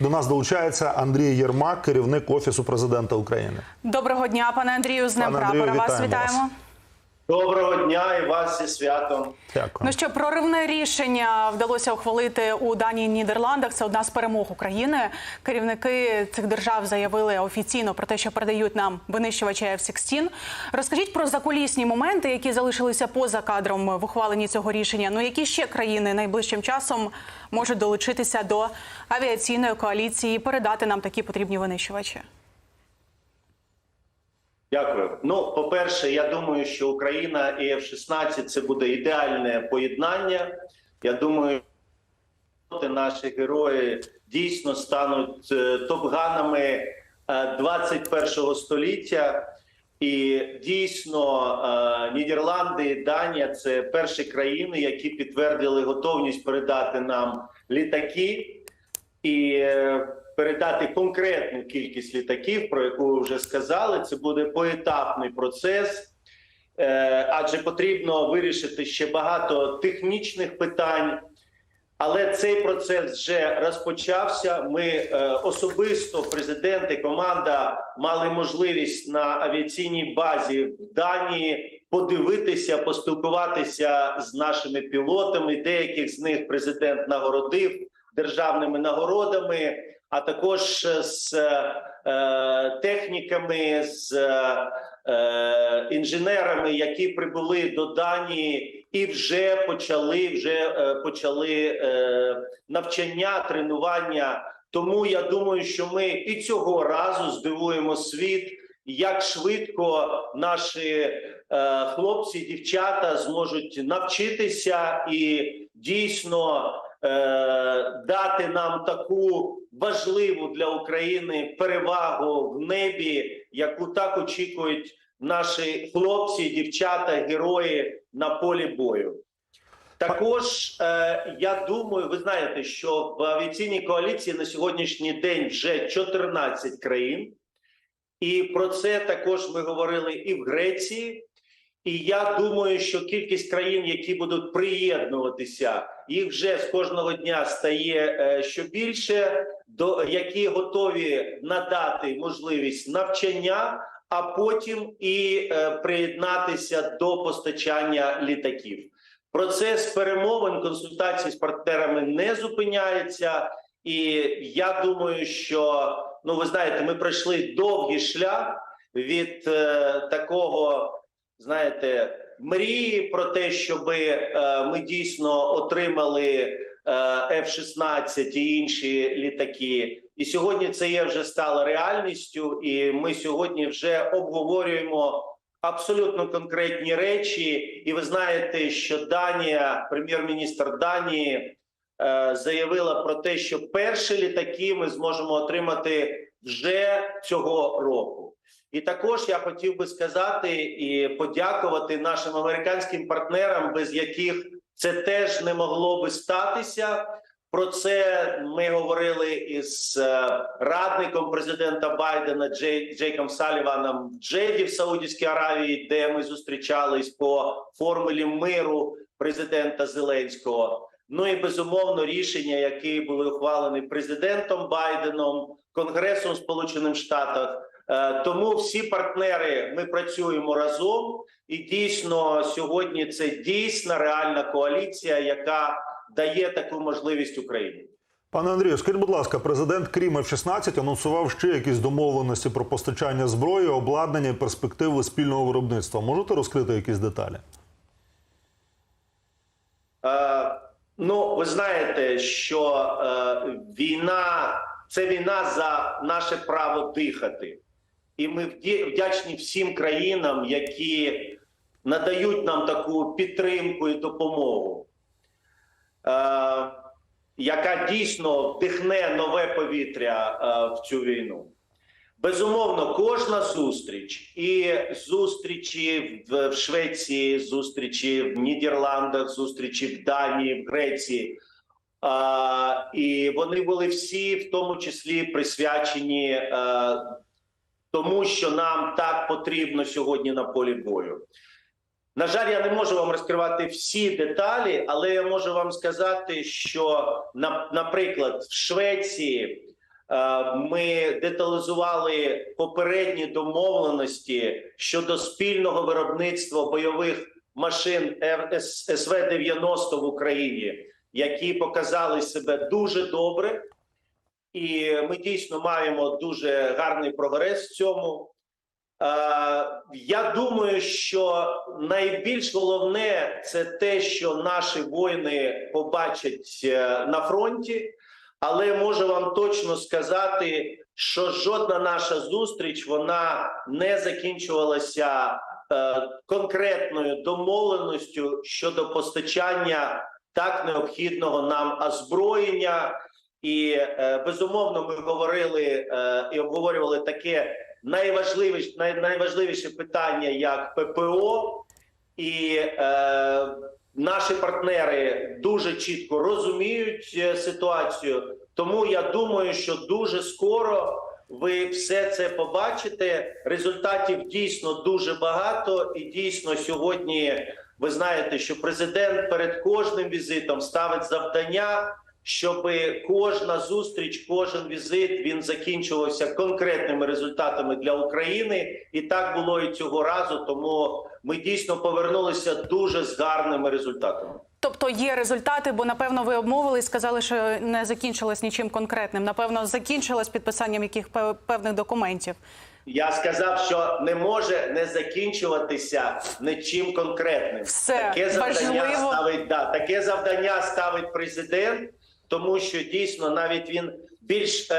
До нас долучається Андрій Єрмак, керівник офісу президента України. Доброго дня, пане Андрію. З ним прапора. Вас вітаємо вітаємо. вас. Доброго дня і вас зі святом. Дякую. Ну що проривне рішення вдалося ухвалити у Данії Нідерландах. Це одна з перемог України. Керівники цих держав заявили офіційно про те, що передають нам винищувачі F-16. Розкажіть про закулісні моменти, які залишилися поза кадром в ухваленні цього рішення. Ну які ще країни найближчим часом можуть долучитися до авіаційної коаліції і передати нам такі потрібні винищувачі? Дякую. Ну, по-перше, я думаю, що Україна і F-16 це буде ідеальне поєднання. Я думаю, що наші герої дійсно стануть е, топганами е, 21 століття. І дійсно е, Нідерланди і Данія це перші країни, які підтвердили готовність передати нам літаки і е, передати конкретну кількість літаків, про яку ви вже сказали. Це буде поетапний процес, е, адже потрібно вирішити ще багато технічних питань. Але цей процес вже розпочався. Ми е, особисто, президент і команда мали можливість на авіаційній базі в Данії подивитися, поспілкуватися з нашими пілотами. Деяких з них президент нагородив державними нагородами, а також з е, техніками, з е, інженерами, які прибули до Данії і вже почали вже е, почали навчання, тренування. Тому я думаю, що ми і цього разу здивуємо світ, як швидко наші е, хлопці, дівчата зможуть навчитися і дійсно дати нам таку важливу для України перевагу в небі, яку так очікують наші хлопці, дівчата, герої на полі бою. Також е, я думаю, ви знаєте, що в авіаційній коаліції на сьогоднішній день вже 14 країн, і про це також ми говорили і в Греції. І я думаю, що кількість країн, які будуть приєднуватися, їх вже з кожного дня стає е, що більше, до які готові надати можливість навчання, а потім і е, приєднатися до постачання літаків. Процес перемовин, консультацій з партнерами не зупиняється, і я думаю, що ну ви знаєте, ми пройшли довгий шлях від е, такого, знаєте, мрії про те, щоб е, ми дійсно отримали е, F-16 і інші літаки. І сьогодні це є вже стало реальністю, і ми сьогодні вже обговорюємо абсолютно конкретні речі. І ви знаєте, що Данія, прем'єр-міністр Данії, е, заявила про те, що перші літаки ми зможемо отримати вже цього року. І також я хотів би сказати і подякувати нашим американським партнерам, без яких це теж не могло би статися. Про це ми говорили із е, радником президента Байдена Джей, Джейком Саліваном в Джеді в Саудівській Аравії, де ми зустрічались по формулі миру президента Зеленського. Ну і безумовно рішення, які були ухвалені президентом Байденом, Конгресом Сполучених Штатів. Е, Тому всі партнери ми працюємо разом, і дійсно сьогодні це дійсна реальна коаліція, яка дає таку можливість Україні. Пане Андрію, скажіть, будь ласка, президент Крім F-16 анонсував ще якісь домовленості про постачання зброї, обладнання і перспективи спільного виробництва. Можете розкрити якісь деталі? Е, ну, ви знаєте, що е, війна це війна за наше право дихати, і ми вдячні всім країнам, які надають нам таку підтримку і допомогу, е, яка дійсно вдихне нове повітря е, в цю війну. Безумовно, кожна зустріч і зустрічі в, в Швеції, зустрічі в Нідерландах, зустрічі в Данії, в Греції. А, і вони були всі, в тому числі, присвячені е, тому, що нам так потрібно сьогодні на полі бою. На жаль, я не можу вам розкривати всі деталі, але я можу вам сказати, що на, наприклад, в Швеції Е, Ми деталізували попередні домовленості щодо спільного виробництва бойових машин СВ-90 в Україні, які показали себе дуже добре, і ми дійсно маємо дуже гарний прогрес в цьому. Е, Я думаю, що найбільш головне це те, що наші воїни побачать е, на фронті. Але можу вам точно сказати, що жодна наша зустріч вона не закінчувалася е, конкретною домовленістю щодо постачання так необхідного нам озброєння. І е, безумовно, ми говорили е, і обговорювали таке найважливіше, найважливіше питання як ППО, і е, наші партнери дуже чітко розуміють ситуацію. Тому я думаю, що дуже скоро ви все це побачите. Результатів дійсно дуже багато, і дійсно сьогодні ви знаєте, що президент перед кожним візитом ставить завдання щоб кожна зустріч, кожен візит він закінчувався конкретними результатами для України, і так було і цього разу. Тому ми дійсно повернулися дуже з гарними результатами. Тобто є результати, бо напевно ви обмовились, сказали, що не закінчилось нічим конкретним. Напевно, закінчилось підписанням яких пев- певних документів. Я сказав, що не може не закінчуватися нічим конкретним. Все, таке завдання важливо. ставить да, таке завдання ставить президент, тому що дійсно навіть він більш е,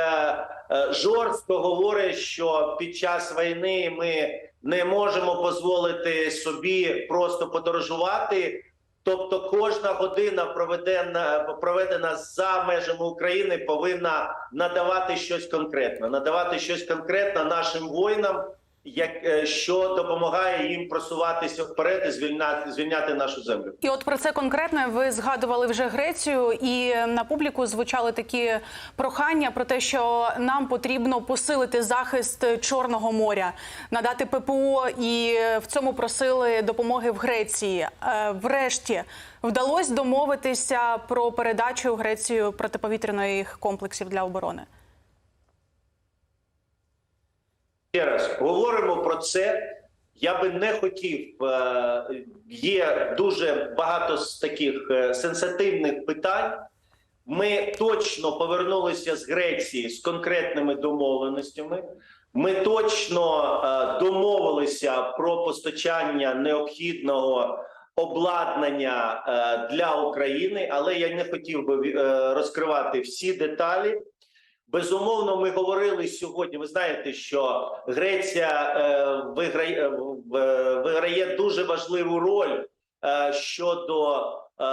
е, жорстко говорить, що під час війни ми не можемо дозволити собі просто подорожувати. Тобто, кожна година проведена проведена за межами України повинна надавати щось конкретне, надавати щось конкретне нашим воїнам, як е, що допомагає їм просуватися вперед і звільняти звільняти нашу землю. І от про це конкретне ви згадували вже Грецію, і на публіку звучали такі прохання про те, що нам потрібно посилити захист Чорного моря, надати ППО, і в цьому просили допомоги в Греції. Е, Врешті вдалося домовитися про передачу в Грецію протиповітряних комплексів для оборони. Ще раз говоримо про це. Я би не хотів. е, Є дуже багато з таких е, сенситивних питань. Ми точно повернулися з Греції з конкретними домовленостями. Ми точно е, домовилися про постачання необхідного обладнання для України, але я не хотів би розкривати всі деталі. Безумовно, ми говорили сьогодні. Ви знаєте, що Греція е, виграє, е, е, виграє дуже важливу роль е, щодо е,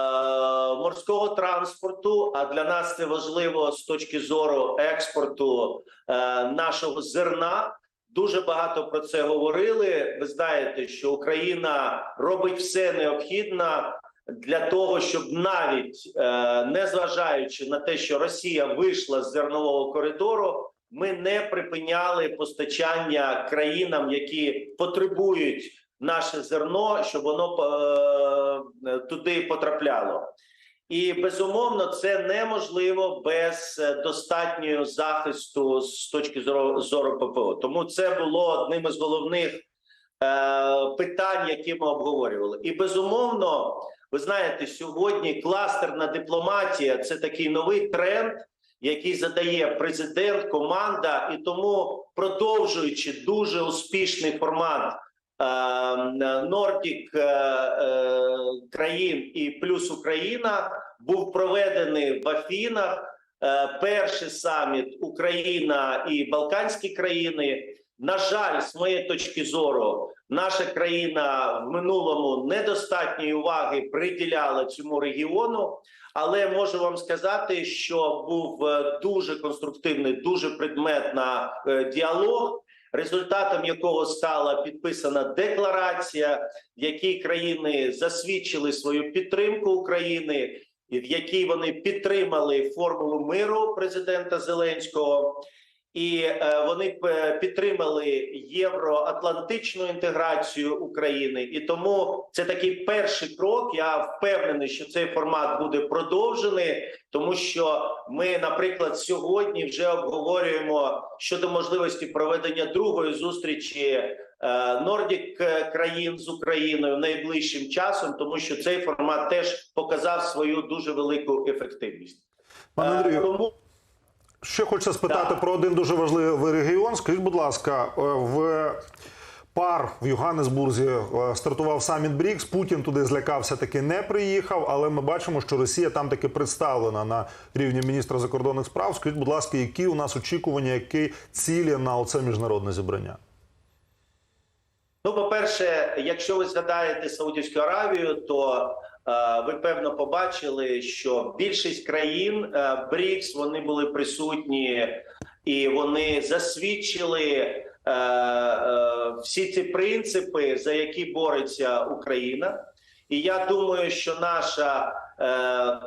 морського транспорту. А для нас це важливо з точки зору експорту е, нашого зерна. Дуже багато про це говорили. Ви знаєте, що Україна робить все необхідне для того, щоб навіть е, не зважаючи на те, що Росія вийшла з зернового коридору, ми не припиняли постачання країнам, які потребують наше зерно, щоб воно е, туди потрапляло. І безумовно, це неможливо без е, достатнього захисту з точки зору, зору ППО. Тому це було одним із головних е, питань, які ми обговорювали. І безумовно, ви знаєте, сьогодні кластерна дипломатія це такий новий тренд, який задає президент, команда, і тому продовжуючи дуже успішний формат Нордік країн і плюс Україна був проведений в Афінах. Е, Перший саміт Україна і Балканські країни. На жаль, з моєї точки зору, наша країна в минулому недостатньої уваги приділяла цьому регіону. Але можу вам сказати, що був е, дуже конструктивний, дуже предметна е, діалог, результатом якого стала підписана декларація, в якій країни засвідчили свою підтримку України, в якій вони підтримали формулу миру президента Зеленського. І е, вони підтримали євроатлантичну інтеграцію України. І тому це такий перший крок. Я впевнений, що цей формат буде продовжений, тому що ми, наприклад, сьогодні вже обговорюємо щодо можливості проведення другої зустрічі е, Нордік е, країн з Україною найближчим часом, тому що цей формат теж показав свою дуже велику ефективність. Пане Е, Андрію, тому ще хочеться спитати Так. про один дуже важливий регіон. Скажіть, будь ласка, е, в пар в Йоганнесбурзі е, стартував саміт БРІКС. Путін туди злякався, таки не приїхав. Але ми бачимо, що Росія там таки представлена на рівні міністра закордонних справ. Скажіть, будь ласка, які у нас очікування, які цілі на оце міжнародне зібрання? Ну, по-перше, якщо ви згадаєте Саудівську Аравію, то ви певно побачили, що більшість країн е, БРІКС вони були присутні і вони засвідчили е, е, всі ці принципи, за які бореться Україна. І я думаю, що наша е,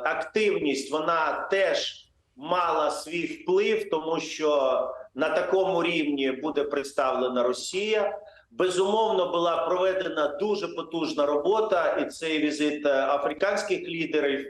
активність вона теж мала свій вплив, тому що на такому рівні буде представлена Росія. Безумовно, була проведена дуже потужна робота, і цей візит е, африканських лідерів.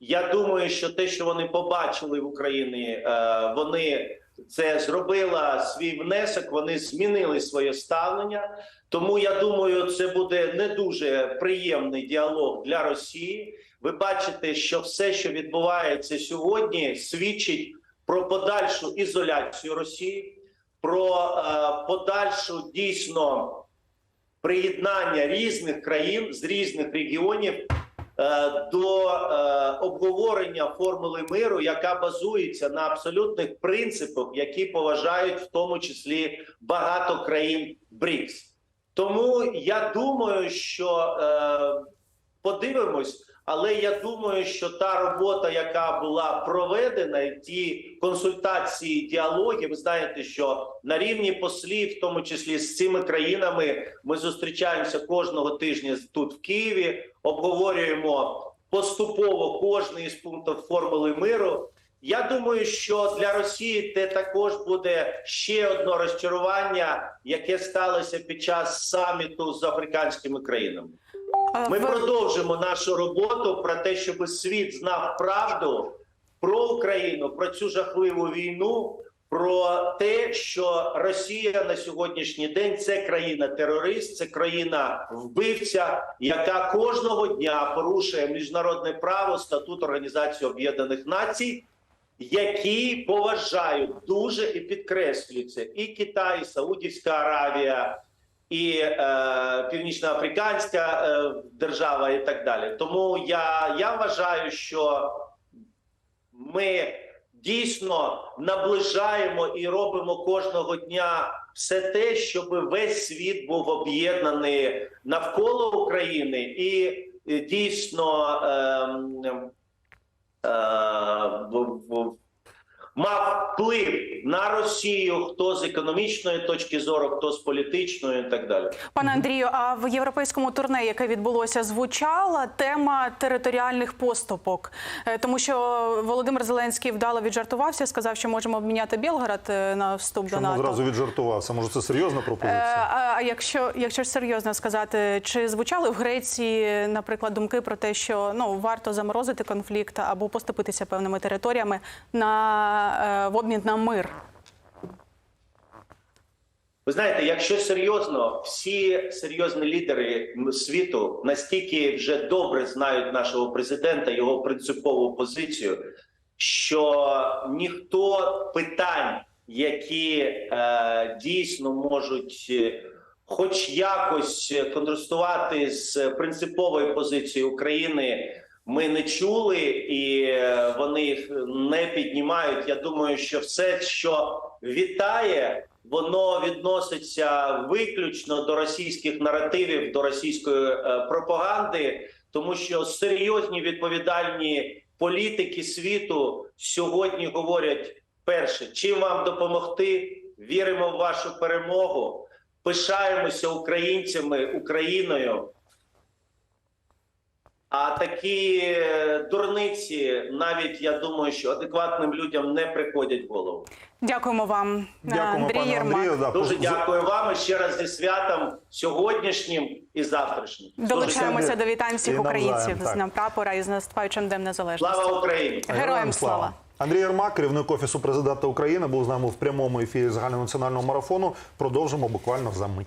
Я думаю, що те, що вони побачили в Україні, е, вони це зробила свій внесок. Вони змінили своє ставлення. Тому я думаю, це буде не дуже приємний діалог для Росії. Ви бачите, що все, що відбувається сьогодні, свідчить про подальшу ізоляцію Росії про е, подальшу дійсно приєднання різних країн з різних регіонів е, до е, обговорення формули миру, яка базується на абсолютних принципах, які поважають в тому числі багато країн БРІКС. Тому я думаю, що подивимось. Але я думаю, що та робота, яка була проведена, ті консультації, діалоги, ви знаєте, що на рівні послів, в тому числі з цими країнами, ми зустрічаємося кожного тижня тут в Києві, обговорюємо поступово кожний із пунктів формули миру. Я думаю, що для Росії це також буде ще одне розчарування, яке сталося під час саміту з африканськими країнами. Ми ви- продовжимо нашу роботу про те, щоб світ знав правду про Україну, про цю жахливу війну, про те, що Росія на сьогоднішній день це країна-терорист, це країна вбивця, яка кожного дня порушує міжнародне право, статут Організації Об'єднаних Націй. Які поважають дуже і підкреслюються і Китай, і Саудівська Аравія, і е, Північноафриканська е, держава, і так далі. Тому я, я вважаю, що ми дійсно наближаємо і робимо кожного дня все те, щоб весь світ був об'єднаний навколо України і е, дійсно ем, е, в- в- мав вплив на Росію, хто з економічної точки зору, хто з політичної, і так далі. Пане Андрію, а в європейському турне, яке відбулося, звучала тема територіальних поступок, Е, тому що Володимир Зеленський вдало віджартувався, сказав, що можемо обміняти Білгород е, на вступ до Чому НАТО. зразу віджартувався? Може, це серйозна Е, пропозиція? А, а якщо, якщо ж серйозно сказати, чи звучали в Греції, наприклад, думки про те, що ну варто заморозити конфлікт або поступитися певними територіями на е, в обмін на мир? Ви знаєте, якщо серйозно, всі серйозні лідери світу настільки вже добре знають нашого президента, його принципову позицію, що ніхто питань, які е, дійсно можуть. е, Хоч якось контрастувати з принциповою позицією України, ми не чули, і е, вони їх не піднімають. Я думаю, що все, що вітає, воно відноситься виключно до російських наративів, до російської е, пропаганди, тому що серйозні відповідальні політики світу сьогодні говорять: перше, чим вам допомогти? Віримо в вашу перемогу, пишаємося українцями, Україною. А такі е, дурниці, навіть я думаю, що адекватним людям не приходять в голову. Дякуємо вам, Дякуємо, Андрій пане Єрмак. Андрію. Да, Дуже дякую вам і ще раз зі святом сьогоднішнім і завтрашнім. Долучаємося до вітань всіх українців з. Днем прапора і з наступаючим Днем Незалежності. слава Україні! Героям слава! Андрій Єрмак, керівник офісу президента України, був з нами в прямому ефірі загальнонаціонального марафону. Продовжимо буквально за мить.